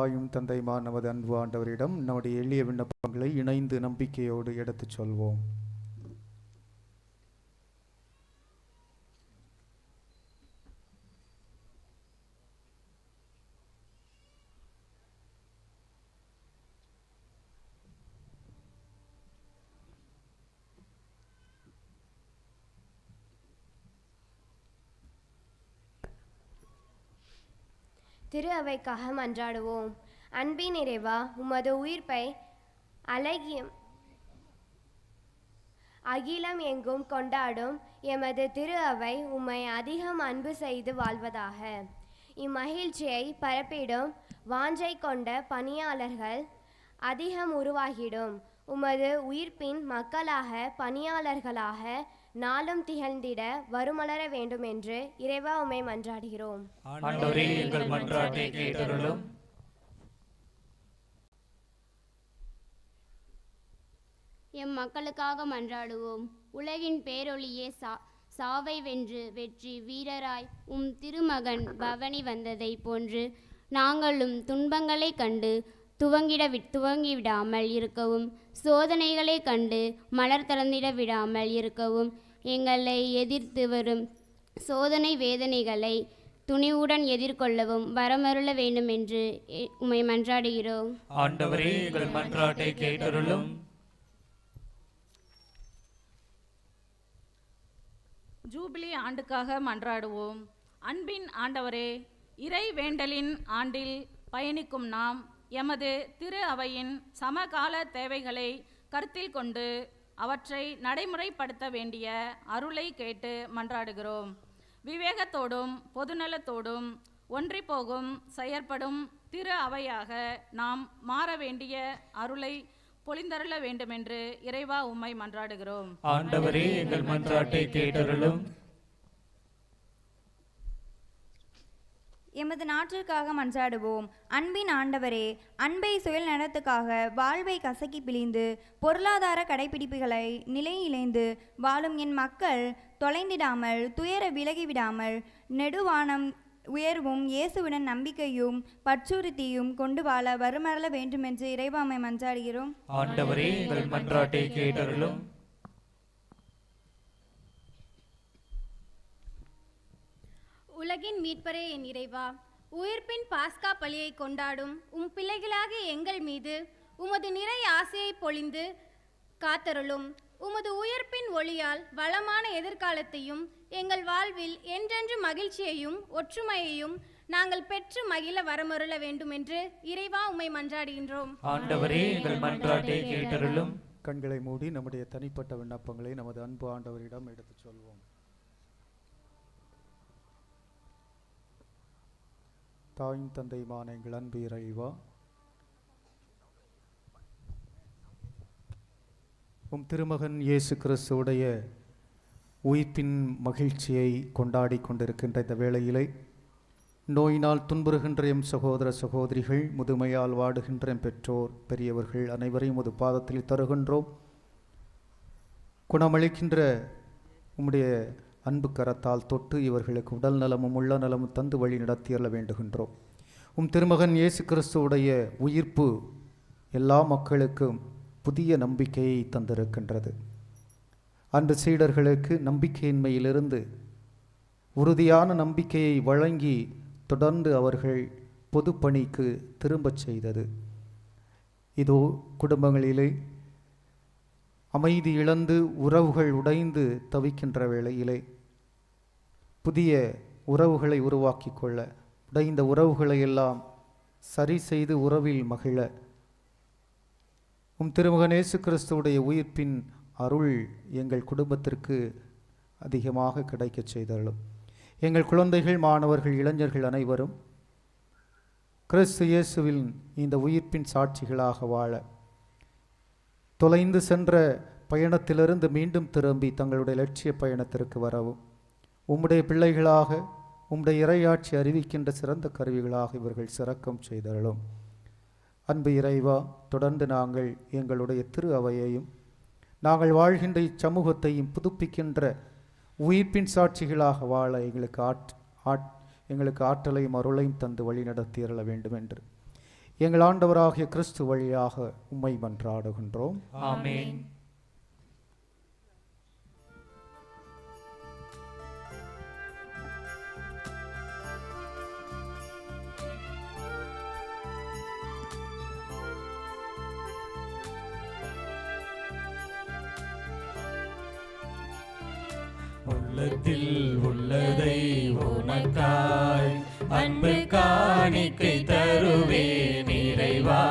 தாயும் தந்தையுமா நமது அன்பு ஆண்டவரிடம் நம்முடைய எளிய விண்ணப்பங்களை இணைந்து நம்பிக்கையோடு எடுத்துச் சொல்வோம். திரு அவைக்காக மன்றாடுவோம். அன்பின் இறைவா உமது உயிர்ப்பை அழகிய அகிலம் எங்கும் கொண்டாடும் எமது திரு அவை உம்மை அதிகம் அன்பு செய்து வாழ்வதாக. இம்மகிழ்ச்சியை பரப்பிடும் வாஞ்சை கொண்ட பணியாளர்கள் அதிகம் உருவாகிடும். உமது உயிர்ப்பின் மக்களாக பணியாளர்களாக நாளும் திகழ்ந்திட வருமலர வேண்டும் என்று இறைவா உம்மை மன்றாடுகிறோம். ஆண்டவரே எங்கள் மன்றாட்டை கேட்டருளும். எம் மக்களுக்காக மன்றாடுவோம். உலகின் பேரொளியே சா சாவை வென்று வெற்றி வீரராய் உம் திருமகன் பவனி வந்ததைப் போன்று நாங்களும் துன்பங்களைக் கண்டு துவங்கிட வி துவங்கிவிடாமல் இருக்கவும் சோதனைகளைக் கண்டு மலர் திறந்திட விடாமல் இருக்கவும் எங்களை எதிர்த்து வரும் சோதனை வேதனைகளை துணிவுடன் எதிர்கொள்ளவும் வரமருள வேண்டுமென்று எ- உம்மை மன்றாடுகிறோம். ஆண்டவரே எங்கள் மன்றாட்டை கேட்டருளும். ஜூபிலி ஆண்டுக்காக மன்றாடுவோம். அன்பின் ஆண்டவரே இறை வேண்டலின் ஆண்டில் பயணிக்கும் நாம் எமது திரு அவையின் சமகால தேவைகளை கருத்தில் கொண்டு அவற்றை நடைமுறைப்படுத்த வேண்டிய அருளை கேட்டு மன்றாடுகிறோம். விவேகத்தோடும் பொதுநலத்தோடும் ஒன்றிப்போகும் செயற்படும் திரு அவையாக நாம் மாற வேண்டிய அருளை பொழிந்தருள வேண்டுமென்று இறைவா உம்மை மன்றாடுகிறோம். ஆண்டவரே எங்கள் மன்றாட்டை கேட்டருளும். எமது நாட்டிற்காக மன்றாடுவோம். அன்பின் ஆண்டவரே அன்பை சுயல் நலத்துக்காக வாழ்வை கசக்கி பிழிந்து பொருளாதார கடைப்பிடிப்புகளை நிலையிழைந்து வாழும் என் மக்கள் தொலைந்திடாமல் துயர விலகிவிடாமல் நெடுவானம் உயர்வும் இயேசுவிடன் நம்பிக்கையும் பற்றுறுத்தியும் கொண்டு வாழ வருமரல வேண்டுமென்று இறைவாமை மன்றாடுகிறோம். ஆண்டவரே எங்கள் மன்றாட்டை கேட்டருளும். உலகின் மீட்பரே என் இறைவா உயிர்ப்பின் பாஸ்கா பலியை கொண்டாடும் உம் பிள்ளைகளாகிய எங்கள் மீது உமது நிறை ஆசையை பொழிந்து காத்தருளும். உமது உயிர்ப்பின் ஒளியால் வளமான எதிர்காலத்தையும் எங்கள் வாழ்வில் என்றென்று மகிழ்ச்சியையும் ஒற்றுமையையும் நாங்கள் பெற்று மகிழ வரமருள வேண்டும் என்று இறைவா உம்மை மன்றாடுகின்றோம். ஆண்டவரே எங்கள் மன்றாட்டை கேட்டருளும். கண்களை மூடி நம்முடைய தனிப்பட்ட விண்ணப்பங்களை நமது அன்பு ஆண்டவரிடம் எடுத்துச் சொல்வோம். தாயும் தந்தையுமான எங்கள் அன்பு இறைவா உம் திருமகன் இயேசு கிறிஸ்துவுடைய உயிர்ப்பின் மகிழ்ச்சியை கொண்டாடி கொண்டிருக்கின்ற இந்த வேளையிலே நோயினால் துன்புறுகின்ற எம் சகோதர சகோதரிகள் முதுமையால் வாடுகின்ற எம் பெற்றோர் பெரியவர்கள் அனைவரையும் ஒரு பாதத்தில் தருகின்றோம். குணமளிக்கின்ற உம்முடைய அன்பு கரத்தால் தொட்டு இவர்களுக்கு உடல் நலமும் உள்ள நலமும் தந்து வழி நடத்தியல்ல வேண்டுகின்றோம். உம் திருமகன் இயேசு கிறிஸ்துவுடைய உயிர்ப்பு எல்லா மக்களுக்கும் புதிய நம்பிக்கையை தந்திருக்கின்றது. அன்று சீடர்களுக்கு நம்பிக்கையின்மையிலிருந்து உறுதியான நம்பிக்கையை வழங்கி தொடர்ந்து அவர்கள் பொதுப்பணிக்கு திரும்பச் செய்தது. இதோ குடும்பங்களிலே அமைதி இழந்து உறவுகள் உடைந்து தவிக்கின்ற வேளையிலே புதிய உறவுகளை உருவாக்கி கொள்ள உடைந்த உறவுகளை எல்லாம் சரி செய்து உறவில் மகிழ. உம் திருமகனேசு கிறிஸ்துவுடைய உயிர்ப்பின் அருள் எங்கள் குடும்பத்திற்கு அதிகமாக கிடைக்கச் செய்தாலும் எங்கள் குழந்தைகள் மாணவர்கள் இளைஞர்கள் அனைவரும் கிறிஸ்து இயேசுவின் இந்த உயிர்ப்பின் சாட்சிகளாக வாழ தொலைந்து சென்ற பயணத்திலிருந்து மீண்டும் திரும்பி தங்களுடைய லட்சிய பயணத்திற்கு வரவும். உம்முடைய பிள்ளைகளாக உம்முடைய இறையாட்சி அறிவிக்கின்ற சிறந்த கருவிகளாக இவர்கள் சிறக்கம் செய்தருளும். அன்பு இறைவா தொடர்ந்து நாங்கள் எங்களுடைய திரு அவையையும் நாங்கள் வாழ்கின்ற இச்சமூகத்தையும் புதுப்பிக்கின்ற உயிர்ப்பின் சாட்சிகளாக வாழ எங்களுக்கு ஆட் ஆட் எங்களுக்கு ஆற்றலையும் அருளையும் தந்து வழி நடத்தியருள வேண்டும் என்று எங்கள் ஆண்டவராகிய கிறிஸ்து வழியாக உம்மை மன்றாடுகின்றோம். ஆமேன். உள்ளத்தில் உள்ளதை உனக்காய் அன்பு காணிக்கை தருவே நிறைவா?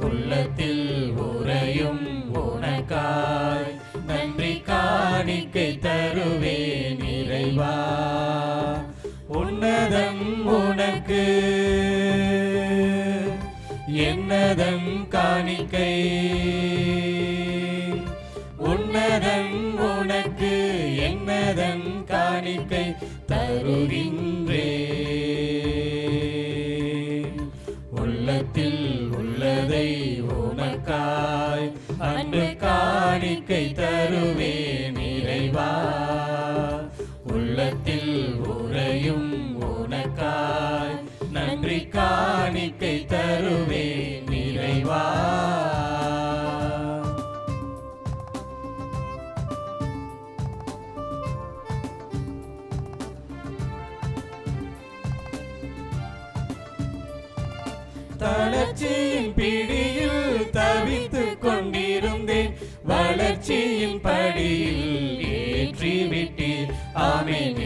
உள்ளத்தில் உறையும் உனக்காய் நன்றி காணிக்கை தருவே நிறைவா? உன்னதம் உனக்கு என்னதம் காணிக்கை? என்னதன் காணிக்கை தருகின்றே. உள்ளத்தில் உள்ளதை உனக்காய் அன்று காணிக்கை தருவேன் இறைவா உள்ளத்தில் உறையும் உனக்காய் நன்றி காணிக்கை தருவேன் இறைவா வளர்ச்சியின் பிடியில் தவித்து கொண்டிருந்தேன். வளர்ச்சியின் படியில் ஏற்றி விட்டீர் ஆமென்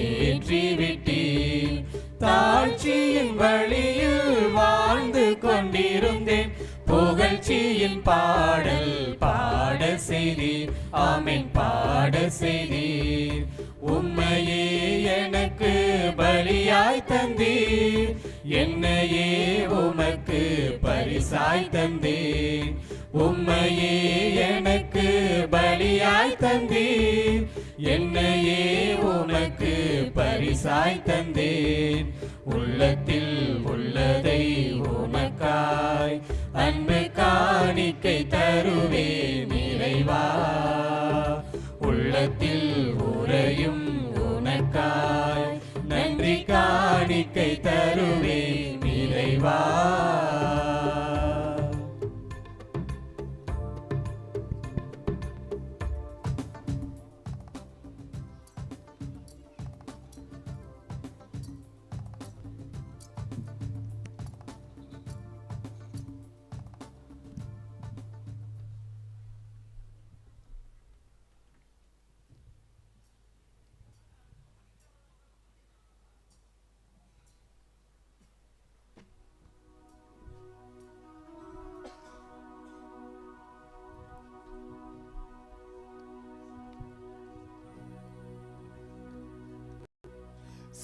தாழ்ச்சியின் வழியில் வாழ்ந்து கொண்டிருந்தேன். புகழ்ச்சியின் பாடல் பாட செய்தீர். ஆமென் பாட செய்தீர். உம்மையே எனக்கு பலியாய் தந்தீர். என்னையே உமக்கு பரிசாய் தந்தேன் உம்மையே எனக்கு பலியாய் தந்தேன் என்னையே உமக்கு பரிசாய் தந்தேன் உள்ளத்தில் உள்ளதை உமக்காய் அன்பு காணிக்கை தருவேன் நிறைவா உள்ளத்தில் நம்பிக்கை தருவே நிறைவா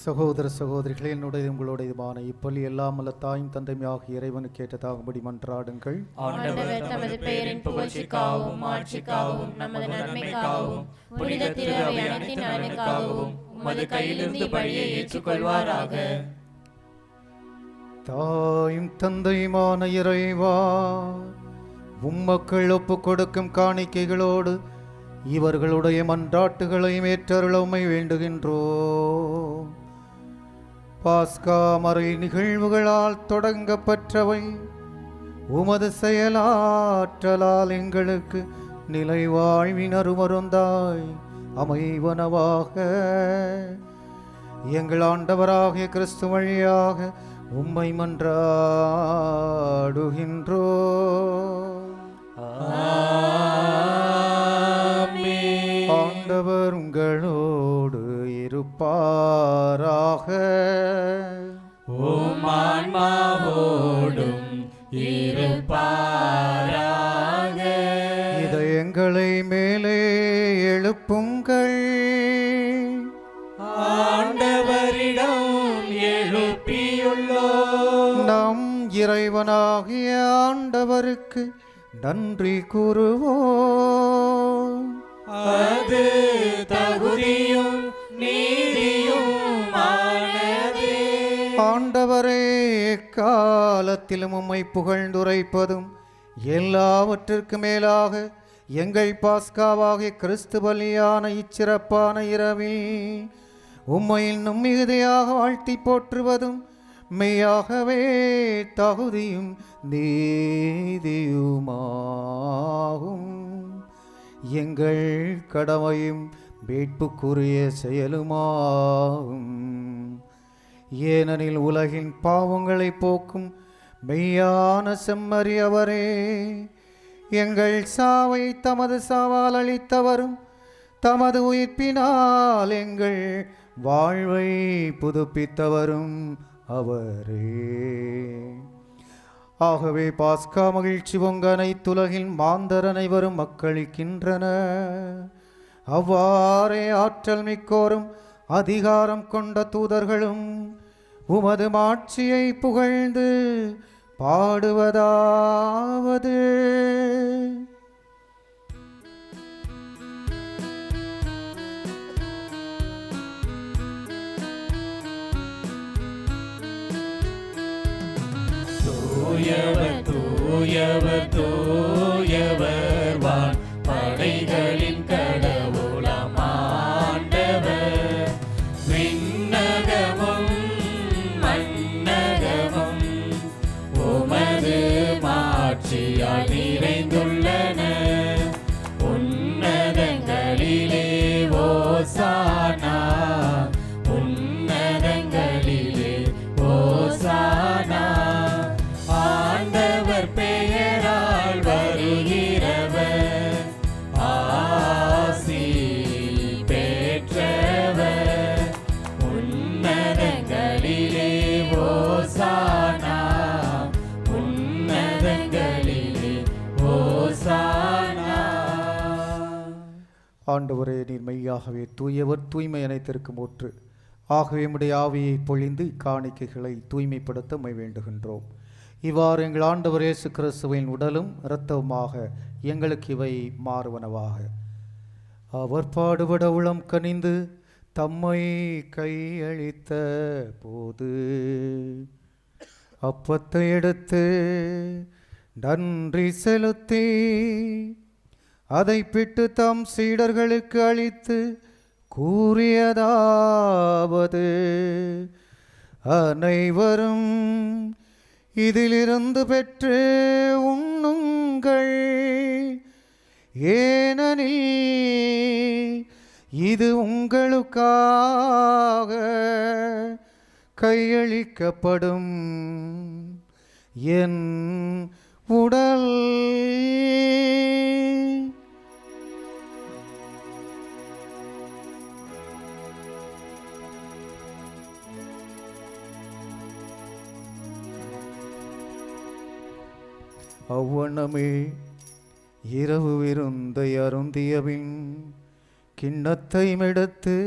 சகோதர சகோதரிகளே என்னுடைய உங்களுடையதுமான இப்பள்ளி எல்லாம் அல்ல தாயும் தந்தைமையாக இறைவனுக்கு ஏற்றதாகும்படி மன்றாடுங்கள். ஆண்டவர் தமது பெயரின் புகழ்ச்சிக்காகவும் ஆட்சிக்காகவும் நமது நன்மைக்காகவும் புனித திரு அவை அனைத்தின் நலனுக்காகவும் உமது கையிலிருந்து பழியை ஏற்றுக்கொள்வாராக. தாயும் தந்தையுமான இறைவா உம்மக்கள் ஒப்பு கொடுக்கும் காணிக்கைகளோடு இவர்களுடைய மன்றாட்டுகளையும் ஏற்றருளமை வேண்டுகின்றோ பாஸ்கா மறை நிகழ்வுகளால் தொடங்கப்பட்டவை உமது செயலாற்றலால் எங்களுக்கு நிலை வாழ்வின் அருமருந்தாய் அமைவனவாக. எங்கள் ஆண்டவராகிய கிறிஸ்து வழியாக உம்மை மன்றாடுகின்றோ. ஆண்டவர் உங்களோடு இருப்பாராக ஓம் ஆன்மாவோடும் இருப்பாராக. இதயங்களை மேலே எழுப்புங்கள். ஆண்டவரிடம் எழுப்பியுள்ளோ நம் இறைவனாகிய ஆண்டவருக்கு நன்றி கூறுவோம். அது தகுதியும் ஆண்டவரே எக்காலத்திலும் உம்மை புகழ்ந்துரைப்பதும் எல்லாவற்றிற்கு மேலாக எங்கள் பாஸ்காவாகிய கிறிஸ்து பலியான இச்சிறப்பான இரவில் உம்மை இன்னும் மிகுதியாக வாழ்த்தி போற்றுவதும் மெய்யாகவே தகுதியும் நீதியுமாகும். எங்கள் கடமையும் மீட்புக்குரிய செயலுமாகும். ஏனெனில் உலகின் பாவங்களை போக்கும் மெய்யான செம்மறி அவரே. எங்கள் சாவை தமது சாவால் அளித்தவரும் தமது உயிர்ப்பினால் எங்கள் வாழ்வை புதுப்பித்தவரும் அவரே. ஆகவே பாஸ்கா மகிழ்ச்சி பொங்க அனைத்துலகில் மாந்தர் அனைவரும் மக்களிக்கின்றன அவ்வாறே ஆற்றல் மிக்கோரும் அதிகாரம் கொண்ட தூதர்களும் உமது மாட்சியை புகழ்ந்து பாடுவதாவது. தூயவர் தூயவர் தூ விண்ணகமும் ஆண்டவரே நீர் மெய்யாகவே தூயவர் தூய்மை அனைத்திற்கும் ஒற்று ஆகவே உடைய ஆவியை பொழிந்து இக்காணிக்கைகளை தூய்மைப்படுத்த மை வேண்டுகின்றோம். இவ்வாறு எங்கள் ஆண்டவர் இயேசு கிறிஸ்துவின் உடலும் இரத்தவுமாக எங்களுக்கு இவை மாறுவனவாக. அவர் பாடுபட உளம் கனிந்து தம்மை கையளித்த போது அப்பத்தை எடுத்து நன்றி செலுத்தி அதை பிட்டு தம் சீடர்களுக்கு அளித்து கூறியதாவது. அனைவரும் இதிலிருந்து பெற்று உண்ணுங்கள். ஏனெனில் இது உங்களுக்காக கையளிக்கப்படும். என் உடல். அவ்வண்ணமே இரவு விருந்தை அருந்தியபின் கிண்ணத்தை மெடுத்து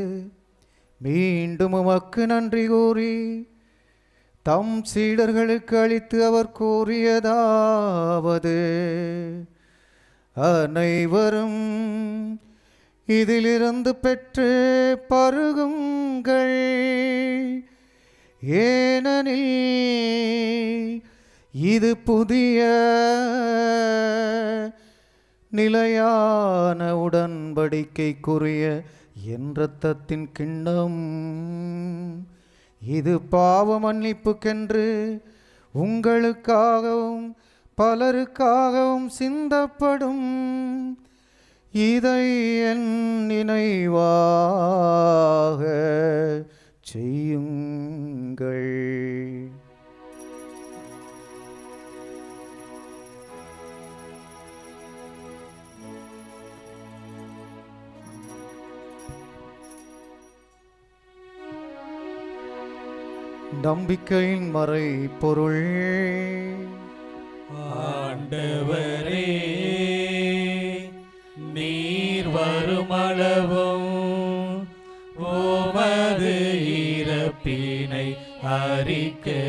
மீண்டும் உமக்கு நன்றி கூறி தம் சீடர்களுக்கு அளித்து அவர் கூறியதாவது அனைவரும் இதிலிருந்து பெற்று பருகுங்கள். ஏனெனில் இது புதிய நிலையான உடன்படிக்கைக்குரிய என் ரத்தத்தின் கிண்ணம். இது பாவ மன்னிப்புக்கென்று உங்களுக்காகவும் பலருக்காகவும் சிந்தப்படும். இதை என் நினைவாக செய்யுங்கள். நம்பிக்கையின் மறை பொருள். ஆண்டவரே நீர் வருமளவும் உமது இறப்பினை அறிக்கையிடுகின்றோ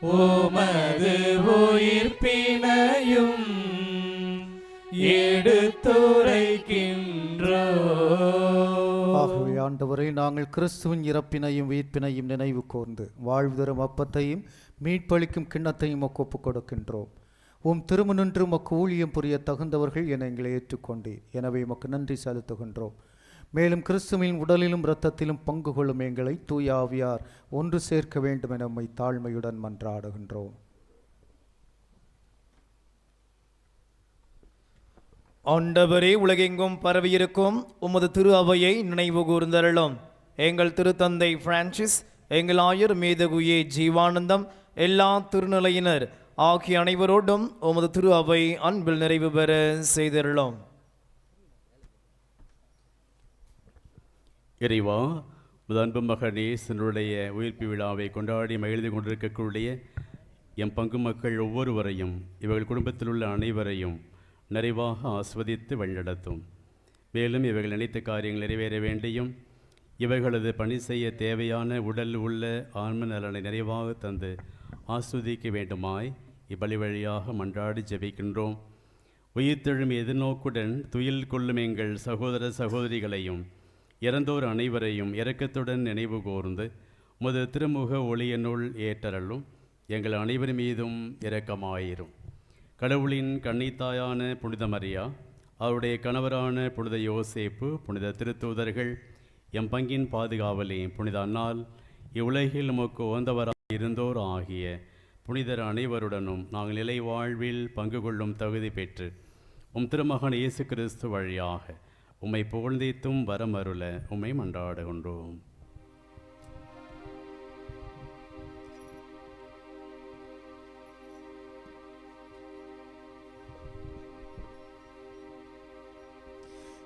ஓ ஆண்டவரை நாங்கள் கிறிஸ்துவின் இறப்பினையும் உயிர்ப்பினையும் நினைவு கூர்ந்து வாழ்வு தரும் அப்பத்தையும் மீட்பளிக்கும் கிண்ணத்தையும் உமக்கு ஒப்புக் கொடுக்கின்றோம் உம் திருமணின்று மக்கு ஊழியம் புரிய தகுந்தவர்கள் என எங்களை ஏற்றுக்கொண்டீர். எனவே மக்கு நன்றி செலுத்துகின்றோம். மேலும் கிறிஸ்துவின் உடலிலும் இரத்தத்திலும் பங்கு கொள்ளும் எங்களை தூய ஆவியார் ஒன்று சேர்க்க வேண்டும் என நம்மை தாழ்மையுடன் மன்றாடுகின்றோம். ஆண்டவரே உலகெங்கும் பரவியிருக்கும் உமது திரு அவையை நினைவு கூர்ந்தருளும். எங்கள் திருத்தந்தை பிரான்சிஸ் எங்கள் ஆயர் மேதகுயே ஜீவானந்தம் எல்லா திருநிலையினர் ஆகிய அனைவரோடும் உமது திரு அவை அன்பில் நிறைவு பெற செய்தருளும். இறைவா அன்பு மகன் உயிர்ப்பு விழாவை கொண்டாடி மகிழ்ந்து கொண்டிருக்கக்கூடிய எம் பங்கு மக்கள் ஒவ்வொருவரையும் இவர்கள் குடும்பத்தில் உள்ள அனைவரையும் நிறைவாக ஆஸ்வதித்து வழிநடத்தும். மேலும் இவைகள் நினைத்த காரியங்கள் நிறைவேற வேண்டியும் இவர்களது பணி செய்ய தேவையான உடல் உள்ள ஆன்ம நலனை நிறைவாக தந்து ஆஸ்வதிக்க வேண்டுமாய் இப்பலி வழியாக மன்றாடி ஜெபிக்கின்றோம். உயிர்த்தெழும் எதிர்நோக்குடன் துயில் கொள்ளும் எங்கள் சகோதர சகோதரிகளையும் இறந்தோர் அனைவரையும் இரக்கத்துடன் நினைவு கூர்ந்து முது திருமுக ஒளியனுள் ஏற்றரலும் எங்கள் அனைவர் மீதும் இரக்கமாயிரும். கடவுளின் கண்ணித்தாயான புனித மரியா அவருடைய கணவரான புனித யோசேப்பு புனித திருத்தூதர்கள் எம் பங்கின் பாதுகாவலே புனித அன்னால் இவ்வுலகில் நமக்கு உகந்தவராக இருந்தோர் ஆகிய புனிதர் அனைவருடனும் நாங்கள் நிலை வாழ்வில் பங்கு கொள்ளும் தகுதி பெற்று உம் திருமகன் இயேசு கிறிஸ்து வழியாக உம்மை புகழ்ந்தேத்தும் வரமருள உம்மை மன்றாடுகின்றோம்.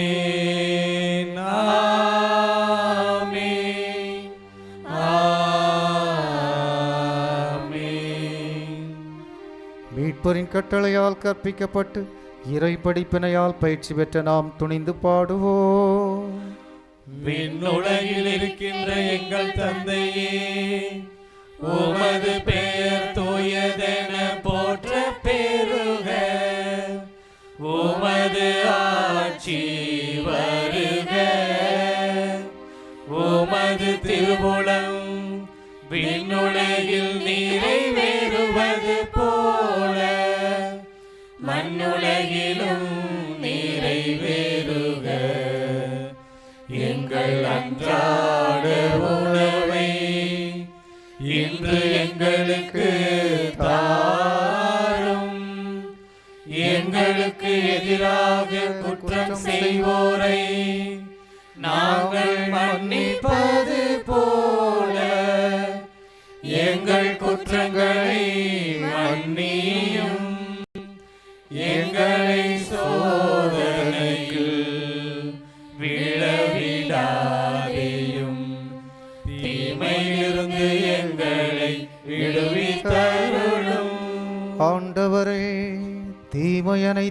ஆமென் ஆமென் ஆமென் மீட்பரின் கட்டளையால் கற்பிக்கப்பட்டு இறை படிப்பினையால் பயிற்சி பெற்ற நாம் துணிந்து பாடுவோம். விண்ணுலகில் இருக்கின்ற எங்கள் தந்தையே உமது பெயர் தூயதென திருவுளம் விண்ணுலகில் நீரை வேறுவது போல. மண்ணுலகிலும் நீரை வேறுக எங்கள் அன்றாட உணவை இன்று எங்களுக்கு தாரும். எங்களுக்கு எதிராக குற்றம் செய்வோர்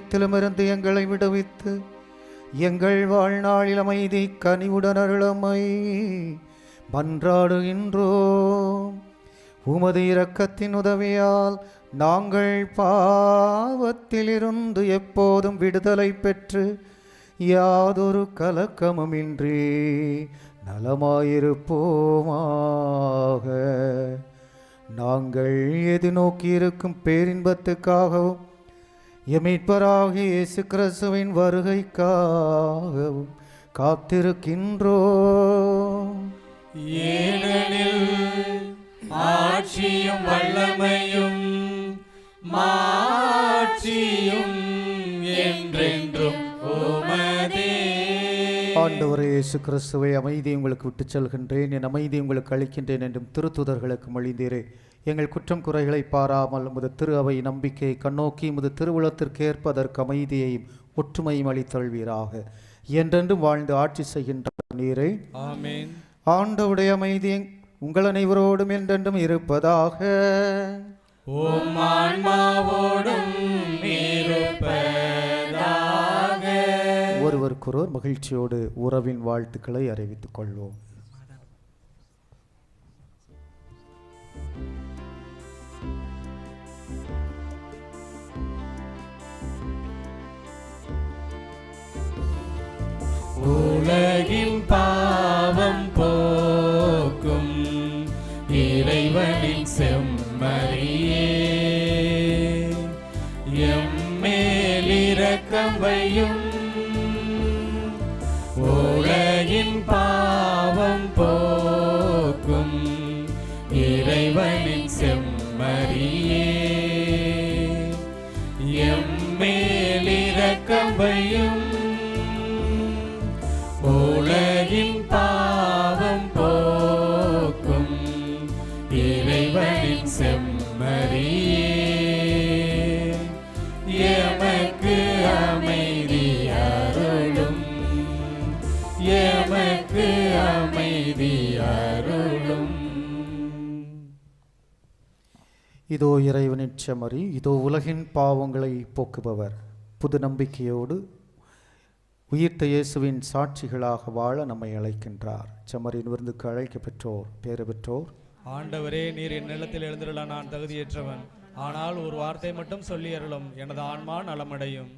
அனைத்திலுமிருந்து எங்களை விடுவித்து எங்கள் வாழ்நாளில் அமைதி கனிவுடன் அருளமை மன்றாடுகின்றோம் உமது இரக்கத்தின் உதவியால் நாங்கள் பாவத்திலிருந்து எப்போதும் விடுதலை பெற்று யாதொரு கலக்கமுமின்றி நலமாயிருப்போமாக. நாங்கள் எதிர்நோக்கி நோக்கியிருக்கும் பேரின்பத்துக்காகவும் எமீட்பராக இயேசு கிறிஸ்துவின் வருகைக்காகவும் காத்திருக்கின்றோ. ஏனெனில் ஆட்சியும் வல்லமையும் மாட்சியும் என்றென்றும் இயேசு கிறிஸ்துவை அமைதி உங்களுக்கு விட்டுச் செல்கின்றேன். என் அமைதி உங்களுக்கு அளிக்கின்றேன் என்றும் திருத்துதர்களுக்கு மொழிந்தீரே எங்கள் குற்றம் குறைகளை பாராமல் முது திரு அவை நம்பிக்கையை கண்ணோக்கி முது திருவுளத்திற்கு ஏற்பதற்கு அமைதியையும் ஒற்றுமையும் அளித்தல்வீராக என்றென்றும் வாழ்ந்து ஆட்சி செய்கின்ற நீரே. ஆண்டவுடைய அமைதி உங்கள் அனைவரோடும் என்றென்றும் இருப்பதாக. ஒருவருக்கொருவர் மகிழ்ச்சியோடு உறவின் வாழ்த்துக்களை அறிவித்துக் கொள்வோம். உலகின் பாவம் போக்கும் இறைவனின் செம்மறியே. எம்மேலிரக்கம் வையும் இதோ இறைவனின் செமறி இதோ உலகின் பாவங்களை போக்குபவர். புது நம்பிக்கையோடு உயிர்த்த இயேசுவின் சாட்சிகளாக வாழ நம்மை அழைக்கின்றார். செம்மறியின் விருந்துக்கு அழைக்க பெற்றோர் பேறு பெற்றோர். ஆண்டவரே நீர் என் நிலத்தில் எழுந்திருள நான் தகுதியேற்றவன். ஆனால் ஒரு வார்த்தை மட்டும் சொல்லி அருளும் எனது ஆன்மா நலமடையும்.